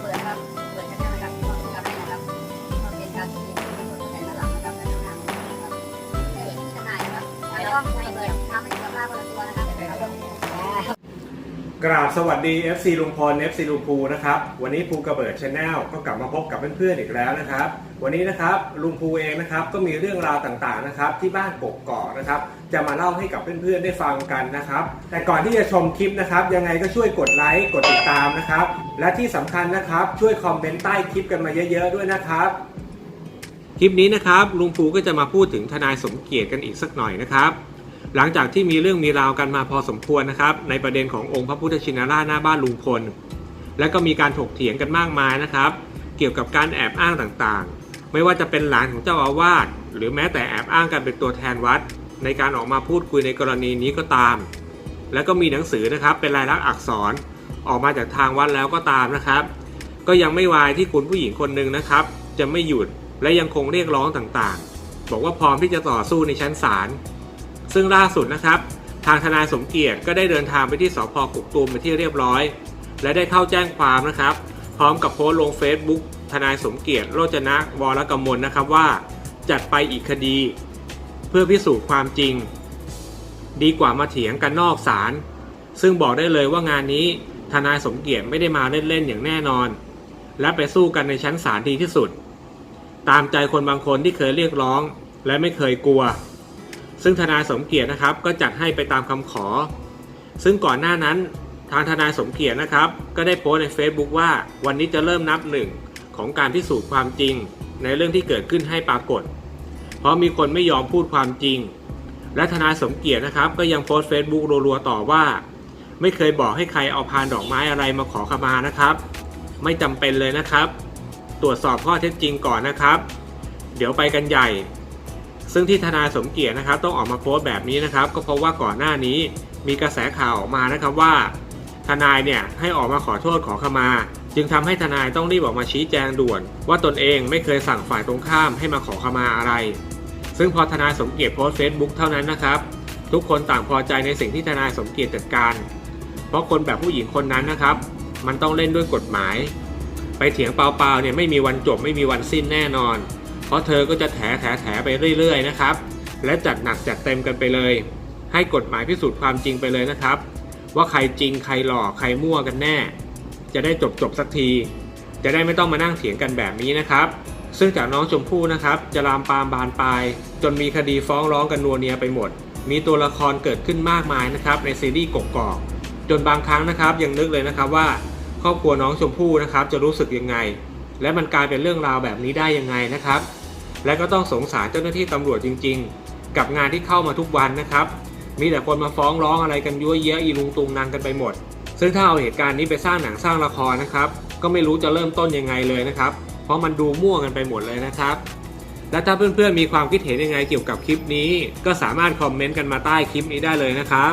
เบือนะครับ เปิดกันนะครับขอบคุณครับนะครับเป็นการที่คนส่วนใหญ่ด้าหลังนะครับและทางครับได้จำหน่ายนะครับแล้วก็เบือทำให้สุขภาพคนตัวนะครับ กราบสวัสดี FC ลุงพล FC ลุงภูนะครับ วันนี้ภูกระเบิดชาแนลก็กลับมาพบกับเพื่อนๆอีกแล้วนะครับ วันนี้นะครับลุงภูเองนะครับก็มีเรื่องราวต่างๆนะครับที่บ้านกกอกนะครับ จะมาเล่าให้กับเพื่อนๆได้ฟังกันนะครับ แต่ก่อนที่จะชมคลิปนะครับ ยังไงก็ช่วยกดไลค์กดติดตามนะครับ และที่สำคัญนะครับช่วยคอมเมนต์ใต้คลิปกันมาเยอะๆด้วยนะครับคลิปนี้นะครับลุงภูก็จะมาพูดถึงทนายสมเกียรติกันอีกสักหน่อยนะครับ หลังจากที่มีเรื่องมีราวกันมาพอสมควรนะครับ ในประเด็นขององค์พระพุทธชินราชหน้าบ้านลุงพล และก็มีการถกเถียงกันมากมายนะครับ เกี่ยวกับการแอบอ้างต่างๆ ไม่ว่าจะเป็นหลานของเจ้าอาวาสหรือแม้แต่แอบอ้างกันเป็นตัวแทนวัด ในการออกมาพูดคุยในกรณีนี้ก็ตาม แล้วก็มีหนังสือนะครับเป็นลายลักษณ์อักษรออกมาจากทางวัดแล้วก็ตามนะครับ ก็ยังไม่วายที่คุณผู้หญิงคนหนึ่งนะครับ จะไม่หยุดและยังคงเรียกร้องต่างๆ บอกว่าพร้อมที่จะต่อสู้ในชั้นศาล ซึ่งล่าสุดนะครับ ทางทนายสมเกียรติก็ได้เดินทางไปที่สพกุกตูมไปที่เรียบร้อย และได้เข้าแจ้งความนะครับ พร้อมกับโพสต์ลง Facebook ทนายสมเกียรติโรจนะวรกมลนะครับว่า จัดไปอีกคดี เพื่อพิสูจน์ความจริง ดีกว่ามาเถียงกันนอกศาลซึ่งบอกได้เลยว่างานนี้ทนายสมเกียรติไม่ได้มาเล่นๆอย่างแน่นอน และไปสู้กันในชั้นศาลดีที่สุด ตามใจคนบางคนที่เคยเรียกร้อง และไม่เคยกลัว ซึ่งทนายสมเกียรตินะครับก็จัดให้ไปตามคำขอ ซึ่งก่อนหน้านั้นทางทนายสมเกียรตินะครับ ก็ได้โพสต์ใน Facebook ว่าวันนี้จะเริ่มนับหนึ่งของการพิสูจน์ความจริง ในเรื่องที่เกิดขึ้นให้ปรากฏ เพราะมีคนไม่ยอมพูดความจริง และทนายสมเกียรตินะครับ ก็ยังโพสต์ Facebook รัวๆต่อว่า ไม่เคยบอกให้ใครเอาพานดอกไม้อะไรมาขอขมานะครับ ไม่จำเป็นเลยนะครับ ตรวจสอบข้อเท็จจริงก่อนนะครับ เดี๋ยวไปกันใหญ่ ซึ่งที่ทนายสมเกียรตินะครับต้องออกมาโพสต์แบบนี้นะครับ ก็เพราะว่าก่อนหน้านี้มีกระแสข่าวออกมานะครับว่า ทนายเนี่ยให้ออกมาขอโทษขอขมา จึงทำให้ทนายต้องรีบออกมาชี้แจงด่วน ว่าตนเองไม่เคยสั่งฝ่ายตรงข้ามให้มาขอขมาอะไร ซึ่งพอทนายสมเกียรติโพสต์เฟซบุ๊กเท่านั้นนะครับ ทุกคนต่างพอใจในสิ่งที่ทนายสมเกียรติจัดการ เพราะคนแบบผู้หญิงคนนั้นนะครับ มันต้องเล่นด้วยกฎหมาย ไปเถียงเปล่าๆเนี่ยไม่มีวันจบไม่มีวันสิ้นแน่นอน เพราะเธอก็จะแถแถแถไปเรื่อย ๆ นะครับ และจัดหนักจัดเต็มกันไปเลย ให้กฎหมายพิสูจน์ความจริงไปเลยนะครับ ว่าใครจริงใครหลอกใครมั่วกันแน่ จะได้จบจบสักที จะได้ไม่ต้องมานั่งเถียงกันแบบนี้นะครับ ซึ่งจากน้องชมพู่นะครับ จะลามปามบานปลาย จนมีคดีฟ้องร้องกันนัวเนียไปหมด มีตัวละครเกิดขึ้นมากมายนะครับในซีรีส์กกอกจนบางครั้งนะครับยังนึกเลยนะครับว่าครอบครัวน้องชมพู่นะครับจะรู้สึกยังไง และมันกลายเป็นเรื่องราวแบบนี้ได้ยังไงนะครับ และก็ต้องสงสารเจ้าหน้าที่ตำรวจจริง ๆ กับงานที่เข้ามาทุกวันนะครับ มีแต่คนมาฟ้องร้องอะไรกันยั่วเยะอีลุงตุงนางกันไปหมด ซึ่งถ้าเอาเหตุการณ์นี้ไปสร้างหนังสร้างละครนะครับ ก็ไม่รู้จะเริ่มต้นยังไงเลยนะครับ เพราะมันดูมั่วกันไปหมดเลยนะครับ และถ้าเพื่อนๆมีความคิดเห็นยังไงเกี่ยวกับคลิปนี้ ก็สามารถคอมเมนต์กันมาใต้คลิปนี้ได้เลยนะครับ